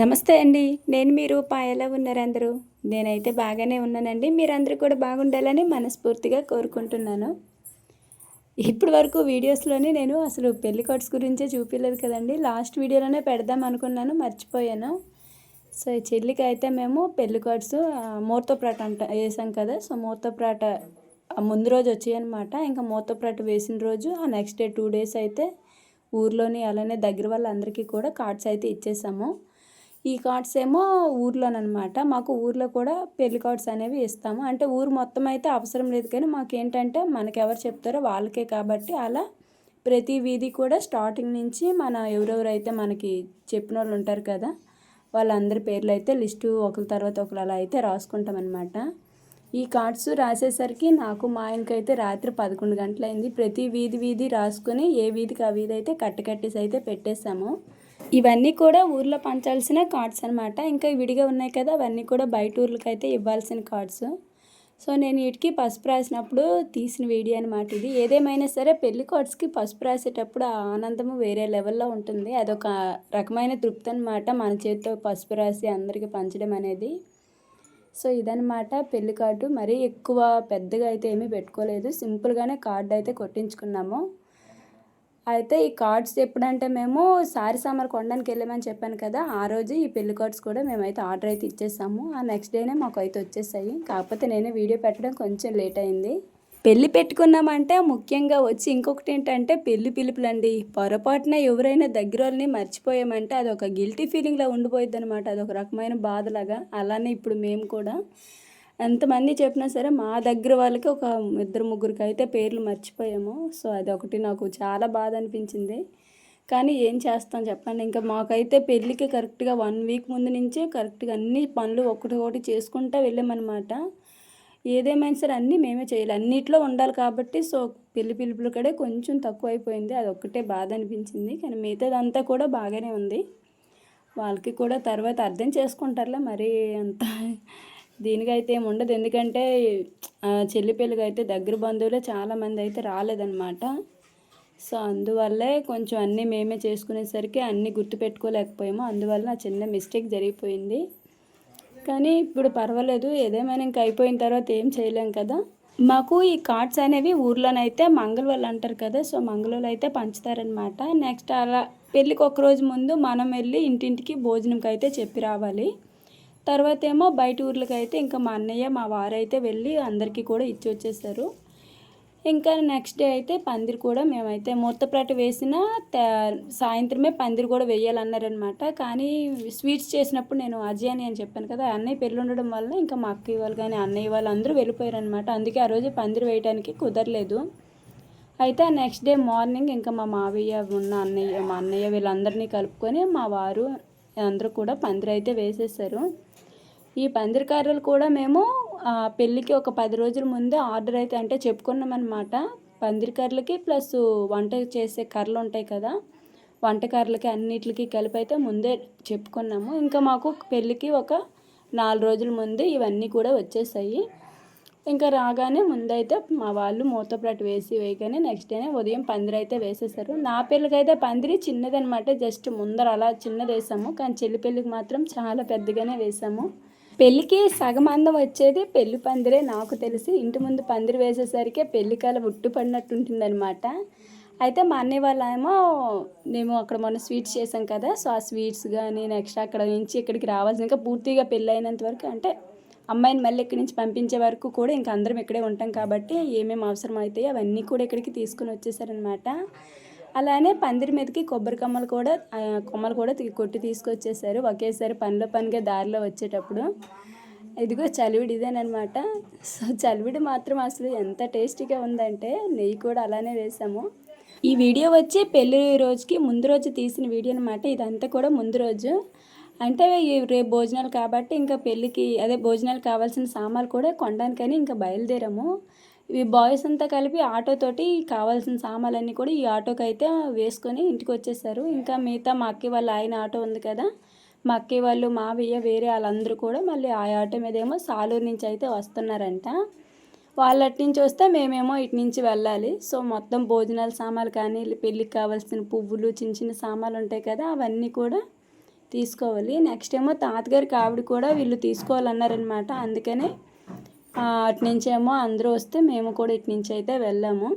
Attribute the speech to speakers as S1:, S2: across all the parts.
S1: నమస్తే అండి. నేను మీరు ఎలా ఉన్నారు అందరూ? నేనైతే బాగానే ఉన్నానండి. మీరందరూ కూడా బాగుండాలని మనస్ఫూర్తిగా కోరుకుంటున్నాను. ఇప్పటి వరకు వీడియోస్లోనే నేను అసలు పెళ్ళి కార్డ్స్ గురించే చూపించలేదు కదండి. లాస్ట్ వీడియోలోనే పెడదాం అనుకున్నాను మర్చిపోయాను. సో ఈ చెల్లికి అయితే మేము పెళ్ళి కార్డ్స్ మూర్తప్రాట అంట వేసాం కదా. సో మూర్తప్రాట ముందు రోజు వచ్చాయన్నమాట. ఇంకా మూర్తప్రాట వేసిన రోజు ఆ నెక్స్ట్ డే టూ డేస్ అయితే ఊర్లోని అలానే దగ్గర వాళ్ళందరికీ కూడా కార్డ్స్ అయితే ఇచ్చేసాము. ఈ కార్డ్స్ ఏమో ఊర్లోనమాట మాకు ఊర్లో కూడా పెళ్ళి కార్డ్స్ అనేవి ఇస్తాము. అంటే ఊరు మొత్తం అయితే అవసరం లేదు కానీ మాకు ఏంటంటే మనకు ఎవరు చెప్తారో వాళ్ళకే కాబట్టి అలా ప్రతి వీధి కూడా స్టార్టింగ్ నుంచి మన ఎవరెవరైతే మనకి చెప్పిన వాళ్ళు ఉంటారు కదా వాళ్ళందరి పేర్లు అయితే లిస్టు ఒకరి తర్వాత ఒకరు అలా అయితే రాసుకుంటాం అనమాట ఈ కార్డ్స్ రాసేసరికి నాకు మా ఆయనకి అయితే రాత్రి పదకొండు గంటలైంది. ప్రతి వీధి వీధి రాసుకొని ఏ వీధికి ఆ వీధి అయితే కట్టకట్టేసి అయితే పెట్టేశాము. ఇవన్నీ కూడా ఊర్లో పంచాల్సిన కార్డ్స్ అనమాట ఇంకా విడిగా ఉన్నాయి కదా అవన్నీ కూడా బయట ఊర్లకి అయితే ఇవ్వాల్సిన కార్డ్స్. సో నేను వీటికి పసుపు రాసినప్పుడు తీసిన వీడియో అనమాట ఇది. ఏదేమైనా సరే పెళ్ళి కార్డ్స్కి పసుపు రాసేటప్పుడు ఆ ఆనందము వేరే లెవెల్లో ఉంటుంది. అదొక రకమైన తృప్తి అనమాట మన చేతితో పసుపు రాసి అందరికీ పంచడం అనేది. సో ఇదనమాట పెళ్ళి కార్డు. మరీ ఎక్కువ పెద్దగా అయితే ఏమీ పెట్టుకోలేదు. సింపుల్గానే కార్డు అయితే కొట్టించుకున్నాము. అయితే ఈ కార్డ్స్ ఎప్పుడంటే మేము సారీ సామర్ కొనడానికి వెళ్ళామని చెప్పాను కదా ఆ రోజు ఈ పెళ్ళి కార్డ్స్ కూడా మేమైతే ఆర్డర్ అయితే ఇచ్చేసాము. ఆ నెక్స్ట్ డేనే మాకు అయితే వచ్చేసాయి. కాకపోతే నేనే వీడియో పెట్టడం కొంచెం లేట్ అయింది. పెళ్ళి పెట్టుకున్నామంటే ముఖ్యంగా వచ్చి ఇంకొకటి ఏంటంటే పెళ్ళి పిలుపులండి. పొరపాటున ఎవరైనా దగ్గర వాళ్ళని మర్చిపోయామంటే అది ఒక గిల్టీ ఫీలింగ్లా ఉండిపోయింది అనమాట అది ఒక రకమైన బాధలాగా. అలానే ఇప్పుడు మేము కూడా. ఎంతమంది చెప్పినా సరే మా దగ్గర వాళ్ళకి ఒక ఇద్దరు ముగ్గురికి అయితే పేర్లు మర్చిపోయాము. సో అది ఒకటి నాకు చాలా బాధ అనిపించింది. కానీ ఏం చేస్తాం చెప్పండి. ఇంకా మాకైతే పెళ్ళికి కరెక్ట్గా వన్ వీక్ ముందు నుంచే కరెక్ట్గా అన్ని పనులు ఒకటి ఒకటి చేసుకుంటూ వెళ్ళామన్నమాట. ఏదేమైనా సరే అన్నీ మేమే చేయాలి. అన్నిట్లో ఉండాలి కాబట్టి సో పెళ్ళి పిలుపులు కడే కొంచెం తక్కువ అయిపోయింది అది ఒక్కటే బాధ అనిపించింది. కానీ మిగతాదంతా కూడా బాగానే ఉంది. వాళ్ళకి కూడా తర్వాత అర్థం చేసుకుంటారులే. మరీ అంత దీనికైతే ఏమి ఉండదు. ఎందుకంటే చెల్లి పెళ్ళికి అయితే దగ్గర బంధువులే చాలామంది అయితే రాలేదన్నమాట. సో అందువల్లే కొంచెం అన్నీ మేమే చేసుకునేసరికి అన్నీ గుర్తుపెట్టుకోలేకపోయాము అందువల్ల చిన్న మిస్టేక్ జరిగిపోయింది. కానీ ఇప్పుడు పర్వాలేదు. ఏదేమైనా ఇంకా అయిపోయిన తర్వాత ఏం చేయలేం కదా. మాకు ఈ కార్డ్స్ అనేవి ఊర్లోనైతే మంగళవాళ్ళు అంటారు కదా. సో మంగళవాళ్ళు అయితే పంచుతారనమాట నెక్స్ట్ అలా పెళ్ళికి ఒకరోజు ముందు మనం వెళ్ళి ఇంటింటికి భోజనంకి అయితే చెప్పి రావాలి. తర్వాత ఏమో బయట ఊర్లకి అయితే ఇంకా మా అన్నయ్య మా వారైతే వెళ్ళి అందరికీ కూడా ఇచ్చి వచ్చేసారు. ఇంకా నెక్స్ట్ డే అయితే పందిరి కూడా మేమైతే మూతప్రాట వేసిన సాయంత్రమే పందిరి కూడా వేయాలన్నారనమాట కానీ స్వీట్స్ చేసినప్పుడు నేను అజయాని అని చెప్పాను కదా అన్నయ్య పెళ్ళి ఉండడం వల్ల ఇంకా మా అక్క వాళ్ళు కానీ అన్నయ్య వాళ్ళు అందరూ వెళ్ళిపోయారనమాట అందుకే ఆ రోజు పందిరి వేయడానికి కుదరలేదు. అయితే నెక్స్ట్ డే మార్నింగ్ ఇంకా మా మావయ్య ఉన్న అన్నయ్య మా అన్నయ్య వీళ్ళందరినీ కలుపుకొని మా వారు అందరూ కూడా పందిరి అయితే వేసేసారు. ఈ పందిరికారులు కూడా మేము పెళ్ళికి ఒక పది రోజుల ముందే ఆర్డర్ అయితే అంటే చెప్పుకున్నామన్నమాట. పందిరికర్రలకి ప్లస్ వంట చేసే కర్రలు ఉంటాయి కదా వంటకర్రలకి అన్నిటికి కలిపి అయితే ముందే చెప్పుకున్నాము. ఇంకా మాకు పెళ్ళికి ఒక నాలుగు రోజుల ముందే ఇవన్నీ కూడా వచ్చేసాయి. ఇంకా రాగానే ముందైతే మా వాళ్ళు మూతప్రాటు వేసి వేయగానే నెక్స్ట్ డేనే ఉదయం పందిరి అయితే వేసేసారు. నా పెళ్ళికైతే పందిరి చిన్నదనమాట జస్ట్ ముందర అలా చిన్నది వేసాము. కానీ చెల్లి పెళ్ళికి మాత్రం చాలా పెద్దగానే వేసాము. పెళ్ళికి సగం అందం వచ్చేది పెళ్ళి పందిరే నాకు తెలిసి ఇంటి ముందు పందిరి వేసేసరికి పెళ్ళికాల ఉట్టు పడినట్టుంటుందన్నమాట. అయితే మా అన్నయ్య వాళ్ళేమో మేము అక్కడ మొన్న స్వీట్స్ చేసాం కదా సో ఆ స్వీట్స్ కానీ నెక్స్ట్ అక్కడ నుంచి ఇక్కడికి రావాల్సిన ఇంకా పూర్తిగా పెళ్ళి అయినంత వరకు అంటే అమ్మాయిని మళ్ళీ ఇక్కడి నుంచి పంపించే వరకు కూడా ఇంకా అందరం ఇక్కడే ఉంటాం కాబట్టి ఏమేమి అవసరం అవుతాయి అవన్నీ కూడా ఇక్కడికి తీసుకుని వచ్చేసారనమాట అలానే పందిరి మీదకి కొబ్బరి కొమ్మలు కూడా కొమ్మలు కూడా కొట్టి తీసుకొచ్చేసారు. ఒకేసారి పనిలో పనిగా దారిలో వచ్చేటప్పుడు. ఇదిగో చలివిడి ఇదేనమాట సో చలివిడి మాత్రం అసలు ఎంత టేస్టీగా ఉందంటే నెయ్యి కూడా అలానే వేసాము. ఈ వీడియో వచ్చి పెళ్ళి రోజుకి ముందు రోజు తీసిన వీడియో అనమాట ఇదంతా కూడా ముందు రోజు. అంటే రేపు భోజనాలు కాబట్టి ఇంకా పెళ్ళికి అదే భోజనాలు కావాల్సిన సామాన్లు కూడా కొనడానికని ఇంకా బయలుదేరాము. ఈ బాయ్స్ అంతా కలిపి ఆటోతోటి కావాల్సిన సామాన్లన్నీ కూడా ఈ ఆటోకి అయితే వేసుకొని ఇంటికి వచ్చేసారు. ఇంకా మిగతా మా అక్కి వాళ్ళ ఆయన ఆటో ఉంది కదా మా అక్కి వాళ్ళు మావయ్య వేరే వాళ్ళందరూ కూడా మళ్ళీ ఆ ఆటో మీద ఏమో సాలూరు నుంచి అయితే వస్తున్నారంట. వాళ్ళు అటు నుంచి వస్తే మేమేమో ఇటు నుంచి వెళ్ళాలి. సో మొత్తం భోజనాల సామాన్లు కానీ పెళ్ళికి కావాల్సిన పువ్వులు చిన్న చిన్న సామాన్లు ఉంటాయి కదా అవన్నీ కూడా తీసుకోవాలి. నెక్స్ట్ ఏమో తాతగారికి ఆవిడ కూడా వీళ్ళు తీసుకోవాలన్నారనమాట అందుకనే ఆ, అందరూ వస్తే మేము కూడా ఇటు నుంచి అయితే వెళ్ళాము.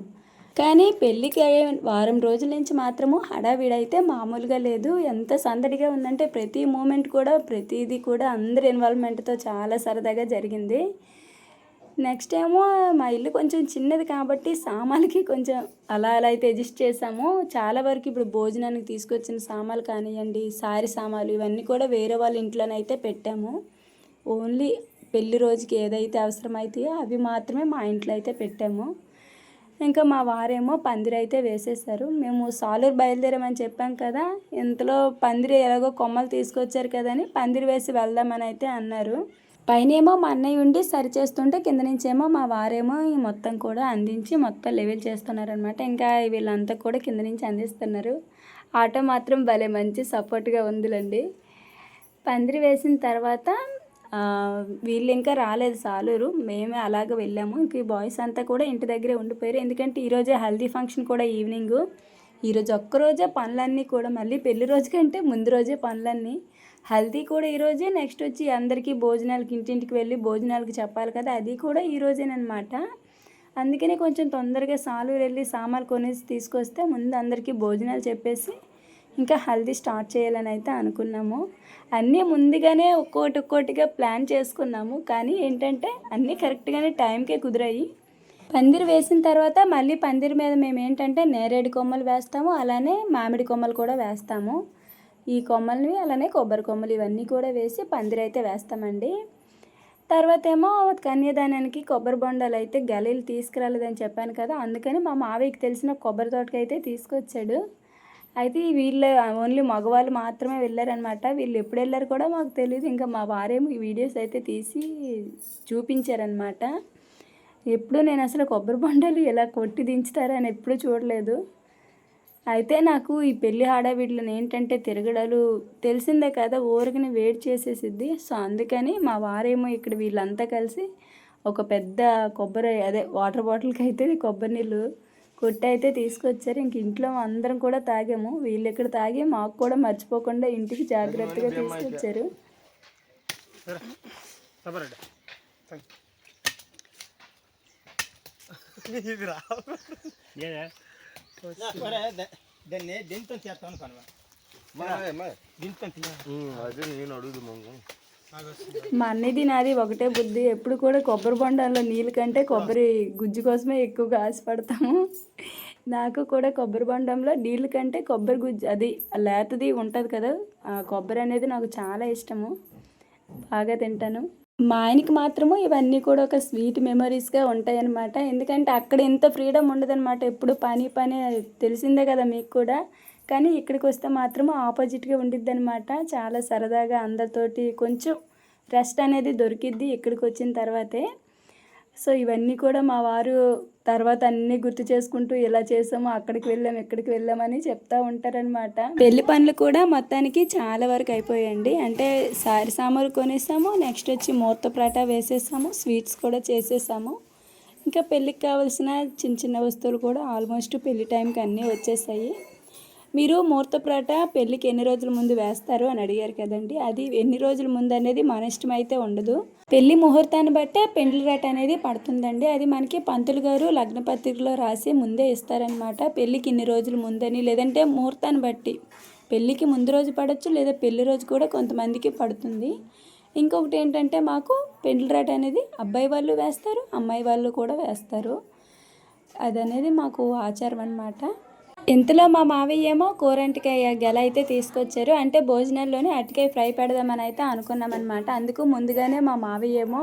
S1: కానీ పెళ్ళికి అయ్యే వారం రోజుల నుంచి మాత్రము హడావిడైతే మామూలుగా లేదు. ఎంత సందడిగా ఉందంటే ప్రతి మూమెంట్ కూడా ప్రతిదీ కూడా అందరి ఇన్వాల్వ్మెంట్తో చాలా సరదాగా జరిగింది. నెక్స్ట్ ఏమో మా ఇల్లు కొంచెం చిన్నది కాబట్టి సామాన్లకి కొంచెం అలా అలా అయితే అడ్జస్ట్ చేసాము. చాలా వరకు ఇప్పుడు భోజనానికి తీసుకొచ్చిన సామాన్లు కానివ్వండి సారీ సామాన్లు ఇవన్నీ కూడా వేరే వాళ్ళ ఇంట్లోనైతే పెట్టాము. ఓన్లీ పెళ్ళి రోజుకి ఏదైతే అవసరమైతాయో అవి మాత్రమే మా ఇంట్లో అయితే పెట్టాము. ఇంకా మా వారేమో పందిరి అయితే వేసేసారు. మేము సాలూరు బయలుదేరామని చెప్పాం కదా ఇంతలో పందిరి ఎలాగో కొమ్మలు తీసుకొచ్చారు కదని పందిరి వేసి వెళ్దామని అయితే అన్నారు. పైనేమో మా అన్నయ్య ఉండి సరి చేస్తుంటే కింద నుంచేమో మా వారేమో ఈ మొత్తం కూడా అందించి మొత్తం లెవెల్ చేస్తున్నారనమాట ఇంకా వీళ్ళంతా కూడా కింద నుంచి అందిస్తున్నారు. ఆటో మాత్రం భలే మంచి సపోర్ట్గా ఉందిలండి. పందిరి వేసిన తర్వాత వీళ్ళు ఇంకా రాలేదు సాలూరు. మేమే అలాగ వెళ్ళాము. ఇంక ఈ బాయ్స్ అంతా కూడా ఇంటి దగ్గరే ఉండిపోయారు. ఎందుకంటే ఈరోజే హల్దీ ఫంక్షన్ కూడా ఈవినింగ్. ఈరోజు ఒక్కరోజే పనులన్నీ కూడా మళ్ళీ పెళ్ళి రోజు కంటే ముందు రోజే పనులన్నీ. హల్దీ కూడా ఈరోజే నెక్స్ట్ వచ్చి అందరికీ భోజనాలకి ఇంటింటికి వెళ్ళి భోజనాలకి చెప్పాలి కదా. అది కూడా ఈ అందుకనే కొంచెం తొందరగా సాలూరు వెళ్ళి సామాన్లు కొనేసి తీసుకొస్తే ముందు అందరికీ భోజనాలు చెప్పేసి ఇంకా హల్దీ స్టార్ట్ చేయాలని అయితే అనుకున్నాము. అన్నీ ముందుగానే ఒక్కోటి ఒక్కోటిగా ప్లాన్ చేసుకున్నాము. కానీ ఏంటంటే అన్నీ కరెక్ట్గానే టైంకే కుదిరాయి. పందిరి వేసిన తర్వాత మళ్ళీ పందిరి మీద మేము ఏంటంటే నేరేడు కొమ్మలు వేస్తాము. అలానే మామిడి కొమ్మలు కూడా వేస్తాము. ఈ కొమ్మల్ని అలానే కొబ్బరి కొమ్మలు ఇవన్నీ కూడా వేసి పందిరి అయితే వేస్తామండి. తర్వాత ఏమో కన్యాదానానికి కొబ్బరి బొండాలు అయితే గలీలు తీసుకురాలేదని చెప్పాను కదా అందుకని మా మావయ్యకి తెలిసిన కొబ్బరి తోటకి అయితే తీసుకొచ్చాడు. అయితే వీళ్ళు ఓన్లీ మగవాళ్ళు మాత్రమే వెళ్ళారనమాట వీళ్ళు ఎప్పుడు వెళ్ళారు కూడా మాకు తెలియదు ఇంకా మా వారేమో ఈ వీడియోస్ అయితే తీసి చూపించారనమాట ఎప్పుడు నేను అసలు కొబ్బరి బొండాలు ఇలా కొట్టి దించుతారని ఎప్పుడూ చూడలేదు. అయితే నాకు ఈ పెళ్ళి హడావిడిలో ఏంటంటే తిరగడాలు తెలిసిందే కదా ఊరికని వేడి చేసేసిద్ది. సో అందుకని మా వారేమో ఇక్కడ వీళ్ళంతా కలిసి ఒక పెద్ద కొబ్బరి అదే వాటర్ బాటిల్కి అయితే కొబ్బరి నీళ్ళు కొట్టి అయితే తీసుకొచ్చారు. ఇంక ఇంట్లో అందరం కూడా తాగాము. వీళ్ళు ఇక్కడ తాగి మాకు కూడా మర్చిపోకుండా ఇంటికి జాగ్రత్తగా తీసుకొచ్చారు.
S2: దీంతో చేస్తాను కనుక దీంతో
S3: అదే నేను అడుగుదు మంగు
S1: మా అన్నది నాది ఒకటే బుద్ధి. ఎప్పుడు కూడా కొబ్బరి బొండాల్లో నీళ్ళు కంటే కొబ్బరి గుజ్జు కోసమే ఎక్కువగా ఆశపడతాము. నాకు కూడా కొబ్బరి బొండంలో నీళ్ళు కంటే కొబ్బరి గుజ్జు అది లేతది ఉంటుంది కదా ఆ కొబ్బరి అనేది నాకు చాలా ఇష్టము. బాగా తింటాను. మా ఆయనకి మాత్రము ఇవన్నీ కూడా ఒక స్వీట్ మెమరీస్గా ఉంటాయన్నమాట. ఎందుకంటే అక్కడ ఎంత ఫ్రీడమ్ ఉండదన్నమాట. ఎప్పుడు పని పని తెలిసిందే కదా మీకు కూడా. కానీ ఇక్కడికి వస్తే మాత్రం ఆపోజిట్గా ఉండిద్ది అనమాట చాలా సరదాగా అందరితోటి కొంచెం రెస్ట్ అనేది దొరికిద్ది ఇక్కడికి వచ్చిన తర్వాతే. సో ఇవన్నీ కూడా మా వారు తర్వాత అన్నీ గుర్తు చేసుకుంటూ ఇలా చేసాము అక్కడికి వెళ్ళాం ఇక్కడికి వెళ్ళామని చెప్తా ఉంటారనమాట పెళ్ళి పనులు కూడా మొత్తానికి చాలా వరకు అయిపోయాయండి. అంటే సారి సామారు కొనేసాము నెక్స్ట్ వచ్చి ముహూర్త ప్రాట వేసేసాము స్వీట్స్ కూడా చేసేసాము. ఇంకా పెళ్ళికి కావాల్సిన చిన్న చిన్న వస్తువులు కూడా ఆల్మోస్ట్ పెళ్ళి టైంకి అన్నీ వచ్చేసాయి. మీరు ముహూర్తప్రాట పెళ్ళికి ఎన్ని రోజుల ముందు వేస్తారు అని అడిగారు కదండి. అది ఎన్ని రోజుల ముందు అనేది మన ఇష్టం అయితే ఉండదు. పెళ్ళి ముహూర్తాన్ని బట్టే పెండ్లి రేట్ అనేది పడుతుందండి. అది మనకి పంతులు గారు లగ్న పత్రికలో రాసి ముందే ఇస్తారనమాట పెళ్ళికి ఇన్ని రోజుల ముందని. లేదంటే ముహూర్తాన్ని బట్టి పెళ్ళికి ముందు రోజు పడవచ్చు లేదా పెళ్ళి రోజు కూడా కొంతమందికి పడుతుంది. ఇంకొకటి ఏంటంటే మాకు పెండ్లి రేట్ అనేది అబ్బాయి వాళ్ళు వేస్తారు అమ్మాయి వాళ్ళు కూడా వేస్తారు. అదనేది మాకు ఆచారం అనమాట ఇంతలో మా మావయ్య ఏమో కూరంటికాయ గెల అయితే తీసుకొచ్చారు. అంటే భోజనాల్లోనే అరటికాయ ఫ్రై పెడదామని అయితే అనుకున్నామన్నమాట. అందుకు ముందుగానే మా మావయ్య ఏమో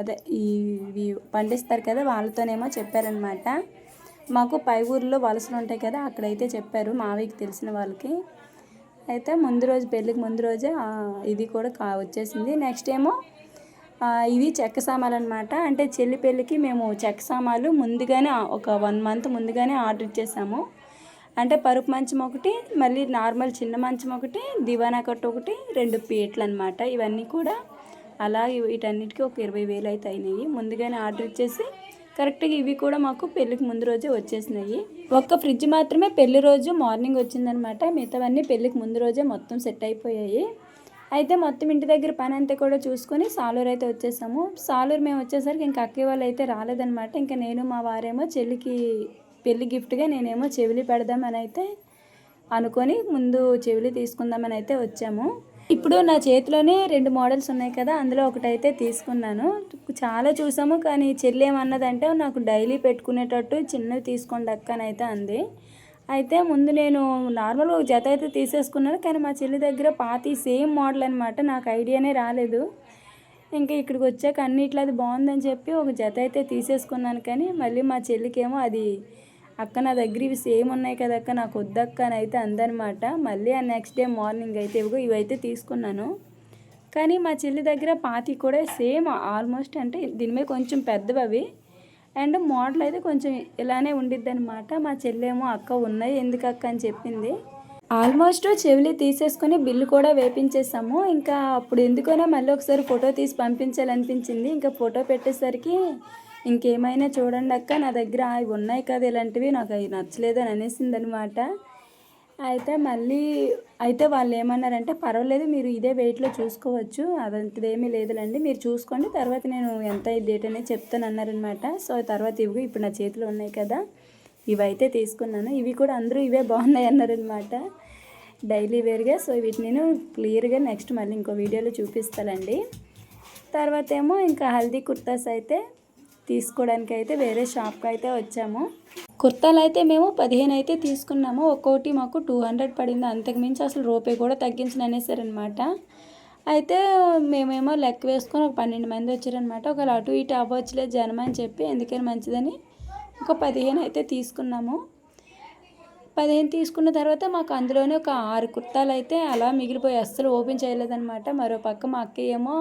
S1: అదే ఇవి పండిస్తారు కదా వాళ్ళతోనేమో చెప్పారనమాట మాకు పై ఊర్లో వలసలు ఉంటాయి కదా అక్కడైతే చెప్పారు మావయ్యకి తెలిసిన వాళ్ళకి. అయితే ముందు రోజు పెళ్ళికి ముందు రోజే ఇది కూడా కా వచ్చేసింది. నెక్స్ట్ ఏమో ఇవి చెక్క సామాలు అనమాట అంటే చెల్లి పెళ్ళికి మేము చెక్క సామాన్లు ముందుగానే ఒక వన్ మంత్ ముందుగానే ఆర్డర్ ఇచ్చేసాము అంటే పరుపు మంచం ఒకటి మళ్ళీ నార్మల్ చిన్న మంచం ఒకటి దివానా కట్ట ఒకటి రెండు పీటలు అనమాట ఇవన్నీ కూడా అలా వీటన్నిటికీ ఒక ఇరవై వేలు అయితే అయినాయి. ముందుగానే ఆర్డర్ ఇచ్చేసి కరెక్ట్గా ఇవి కూడా మాకు పెళ్ళికి ముందు రోజే వచ్చేసినాయి. ఒక్క ఫ్రిడ్జ్ మాత్రమే పెళ్ళి రోజు మార్నింగ్ వచ్చిందనమాట మిగతావన్నీ పెళ్ళికి ముందు రోజే మొత్తం సెట్ అయిపోయాయి. అయితే మొత్తం ఇంటి దగ్గర పని అంతా కూడా చూసుకొని సాలూరు అయితే వచ్చేసాము. సాలూరు మేము వచ్చేసరికి ఇంకా అక్కే వాళ్ళు అయితే రాలేదనమాట ఇంకా నేను మా వారేమో చెల్లికి పెళ్ళి గిఫ్ట్గా నేనేమో చెవిలి పెడదామని అయితే అనుకొని ముందు చెవిలి తీసుకుందామని అయితే వచ్చాము. ఇప్పుడు నా చేతిలోనే రెండు మోడల్స్ ఉన్నాయి కదా అందులో ఒకటైతే తీసుకున్నాను. చాలా చూసాము కానీ చెల్లి ఏమన్నదంటే నాకు డైలీ పెట్టుకునేటట్టు చిన్నవి తీసుకోండి అక్క అని అయితే అంది. అయితే ముందు నేను నార్మల్ ఒక జత అయితే తీసేసుకున్నాను కానీ మా చెల్లి దగ్గర పాతి సేమ్ మోడల్ అనమాట నాకు ఐడియానే రాలేదు. ఇంకా ఇక్కడికి వచ్చాక అన్నిట్లో అది బాగుందని చెప్పి ఒక జత అయితే తీసేసుకున్నాను కానీ మళ్ళీ మా చెల్లికేమో అది అక్క నా దగ్గర ఇవి సేమ్ ఉన్నాయి కదా అక్క నాకు వద్దక్క అని అయితే అందనమాట మళ్ళీ ఆ నెక్స్ట్ డే మార్నింగ్ అయితే ఇవిగో ఇవైతే తీసుకున్నాను. కానీ మా చెల్లి దగ్గర పాతి కూడా సేమ్ ఆల్మోస్ట్ అంటే దీని మీద కొంచెం పెద్దవి అవి. అండ్ మోడల్ అయితే కొంచెం ఇలానే ఉండిద్ది అనమాట మా చెల్లేమో అక్క ఉన్నాయి ఎందుకు అక్క? అని చెప్పింది. ఆల్మోస్ట్ చెవిలి తీసేసుకొని బిల్లు కూడా వేపించేసాము. ఇంకా అప్పుడు ఎందుకైనా మళ్ళీ ఒకసారి ఫోటో తీసి పంపించాలనిపించింది. ఇంకా ఫోటో పెట్టేసరికి ఇంకేమైనా చూడండి అక్క నా దగ్గర అవి ఉన్నాయి కదా ఇలాంటివి నాకు అవి నచ్చలేదు అని అనేసింది అనమాట అయితే మళ్ళీ అయితే వాళ్ళు ఏమన్నారంటే పర్వాలేదు మీరు ఇదే వెయిట్లో చూసుకోవచ్చు అదంతదేమీ ఏమీ లేదులేండి మీరు చూసుకోండి తర్వాత నేను ఎంత డేట్ అనేది చెప్తాను అన్నారనమాట సో తర్వాత ఇవి ఇప్పుడు నా చేతిలో ఉన్నాయి కదా ఇవైతే తీసుకున్నాను. ఇవి కూడా అందరూ ఇవే బాగున్నాయి అన్నారనమాట డైలీ వేర్గా సో వీటిని నేను క్లియర్గా నెక్స్ట్ మళ్ళీ ఇంకో వీడియోలో చూపిస్తానండి. తర్వాత ఏమో ఇంకా హల్దీ కుర్తాస్ అయితే తీసుకోవడానికి అయితే వేరే షాప్కి అయితే వచ్చాము. కుర్తాలు అయితే మేము పదిహేను అయితే తీసుకున్నాము. ఒక్కోటి మాకు టూ హండ్రెడ్ పడింది. అంతకుమించి అసలు రూపాయి కూడా తగ్గించిన అనేసారనమాట అయితే మేమేమో లెక్క వేసుకొని ఒక పన్నెండు మంది వచ్చారనమాట ఒకవేళ అటు ఇటు అవ్వచ్చులేదు జనం అని చెప్పి ఎందుకని మంచిదని. ఒక పదిహేను అయితే తీసుకున్నాము. పదిహేను తీసుకున్న తర్వాత మాకు అందులోనే ఒక ఆరు కుర్తాలు అయితే అలా మిగిలిపోయి అస్సలు ఓపెన్ చేయలేదన్నమాట. మరో పక్క మా అక్క ఏమో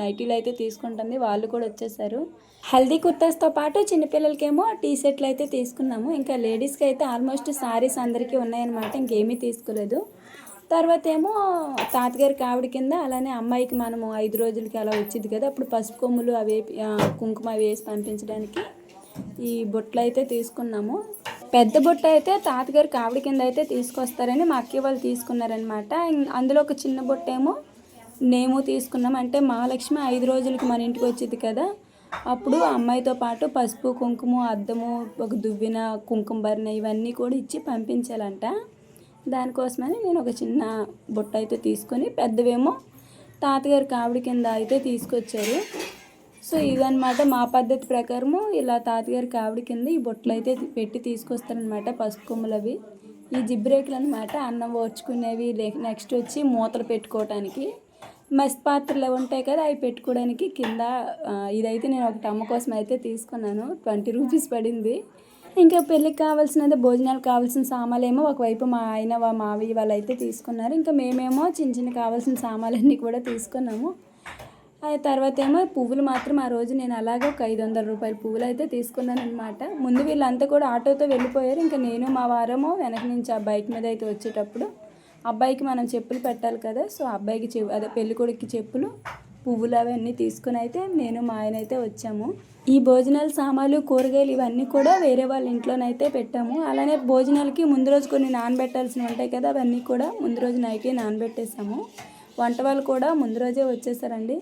S1: నైటీలు అయితే తీసుకుంటుంది. వాళ్ళు కూడా వచ్చేసారు. హెల్దీ కుర్తాస్తో పాటు చిన్నపిల్లలకేమో టీ షర్ట్లు అయితే తీసుకున్నాము. ఇంకా లేడీస్కి అయితే ఆల్మోస్ట్ శారీస్ అందరికీ ఉన్నాయన్నమాట. ఇంకేమీ తీసుకోలేదు. తర్వాత ఏమో తాతగారి కావిడి కింద అలానే అమ్మాయికి మనము ఐదు రోజులకి అలా వచ్చింది కదా అప్పుడు పసుపు కొమ్ములు అవి కుంకుమ అవి వేసి పంపించడానికి. ఈ బొట్లు అయితే తీసుకున్నాము. పెద్ద బొట్టు అయితే తాతగారు కావిడి కింద అయితే తీసుకొస్తారని మా అక్క వాళ్ళు తీసుకున్నారనమాట అందులో ఒక చిన్న బొట్ట ఏమో నేము తీసుకున్నాం. అంటే మహాలక్ష్మి ఐదు రోజులకి మన ఇంటికి వచ్చింది కదా. అప్పుడు ఆ అమ్మాయితో పాటు పసుపు కుంకుమ అద్దము ఒక దువ్విన కుంకుమ భరణ ఇవన్నీ కూడా ఇచ్చి పంపించాలంట. దానికోసమని నేను ఒక చిన్న బుట్ట అయితే తీసుకొని పెద్దవేమో తాతగారు కావిడి కింద అయితే తీసుకొచ్చారు. సో ఇదన్నమాట మా పద్ధతి ప్రకారము ఇలా తాతగారి కావిడి కింద ఈ బొట్లు అయితే పెట్టి తీసుకొస్తారనమాట పసుపు కొమ్ములు అవి ఈ జిబ్రేకులు అనమాట అన్నం ఓర్చుకునేవి నెక్స్ట్ వచ్చి మూతలు పెట్టుకోవటానికి. మసి పాత్రలు ఉంటాయి కదా అవి పెట్టుకోవడానికి కింద ఇదైతే నేను ఒకటి అమ్మ కోసం అయితే తీసుకున్నాను. ట్వంటీ రూపీస్ పడింది. ఇంకా పెళ్ళికి కావాల్సినది భోజనాలు కావాల్సిన సామాన్లు ఏమో ఒకవైపు మా ఆయన మావి వాళ్ళు అయితే తీసుకున్నారు. ఇంకా మేమేమో చిన్న చిన్న కావాల్సిన సామాన్లన్నీ కూడా తీసుకున్నాము. తర్వాత ఏమో పువ్వులు మాత్రం ఆ రోజు నేను అలాగే ఒక ఐదు వందల రూపాయల పువ్వులు అయితే తీసుకున్నాను అనమాట ముందు వీళ్ళంతా కూడా ఆటోతో వెళ్ళిపోయారు. ఇంకా నేను మా వారము వెనక నుంచి ఆ బైక్ మీద అయితే వచ్చేటప్పుడు అబ్బాయికి మనం చెప్పులు పెట్టాలి కదా సో అబ్బాయికి చె అదే పెళ్ళికొడుకి చెప్పులు పువ్వులు అవన్నీ తీసుకుని అయితే నేను మా ఆయన అయితే వచ్చాము. ఈ భోజనాల సామాన్లు కూరగాయలు ఇవన్నీ కూడా వేరే వాళ్ళ ఇంట్లోనైతే పెట్టాము. అలానే భోజనాలకి ముందు రోజు కొన్ని నానబెట్టాల్సినవి ఉంటాయి కదా అవన్నీ కూడా ముందు రోజు నైటే నానబెట్టేసాము వంట వాళ్ళు కూడా ముందు రోజే వచ్చేసారండి.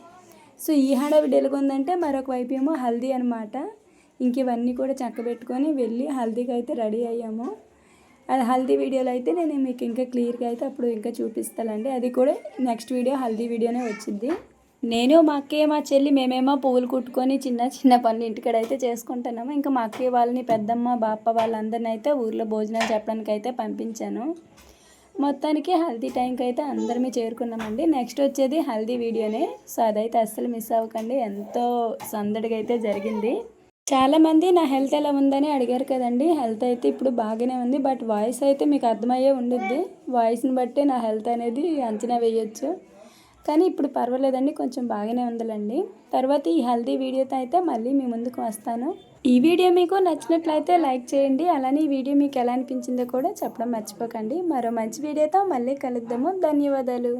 S1: సో ఈ హడావిడి ఎలాగుందంటే మరొక వైపు ఏమో హల్దీ అనమాట ఇంక ఇవన్నీ కూడా చక్కబెట్టుకొని వెళ్ళి హల్దీకి అయితే రెడీ అయ్యాము. అది హల్దీ వీడియోలో అయితే నేను మీకు ఇంకా క్లియర్గా అయితే అప్పుడు ఇంకా చూపిస్తానండి. అది కూడా నెక్స్ట్ వీడియో హల్దీ వీడియోనే వచ్చింది. నేను మా అక్కయ్య మా చెల్లి మేమేమో పువ్వులు కుట్టుకొని చిన్న చిన్న పనులు ఇంటికాడ అయితే చేసుకుంటున్నాము. ఇంకా మా అక్కయ్య వాళ్ళని పెద్దమ్మ బాప్ప వాళ్ళందరిని అయితే ఊర్లో భోజనాలు చెప్పడానికి అయితే పంపించాను. మొత్తానికి హల్దీ టైంకి అయితే అందరమే చేరుకున్నామండి. నెక్స్ట్ వచ్చేది హల్దీ వీడియోనే. సో అదైతే అస్సలు మిస్ అవ్వకండి. ఎంతో సందడిగా అయితే జరిగింది. చాలామంది నా హెల్త్ ఎలా ఉందని అడిగారు కదండి. హెల్త్ అయితే ఇప్పుడు బాగానే ఉంది. బట్ వాయిస్ అయితే మీకు అర్థమయ్యే ఉండిద్ది. వాయిస్ని బట్టి నా హెల్త్ అనేది అంచనా వేయొచ్చు. కానీ ఇప్పుడు పర్వాలేదండి. కొంచెం బాగానే ఉందిలండి. తర్వాత ఈ హెల్దీ వీడియోతో అయితే మళ్ళీ మీ ముందుకు వస్తాను. ఈ వీడియో మీకు నచ్చినట్లయితే లైక్ చేయండి అలానే ఈ వీడియో మీకు ఎలా అనిపించిందో కూడా చెప్పడం మర్చిపోకండి. మరో మంచి వీడియోతో మళ్ళీ కలుద్దాము. ధన్యవాదాలు.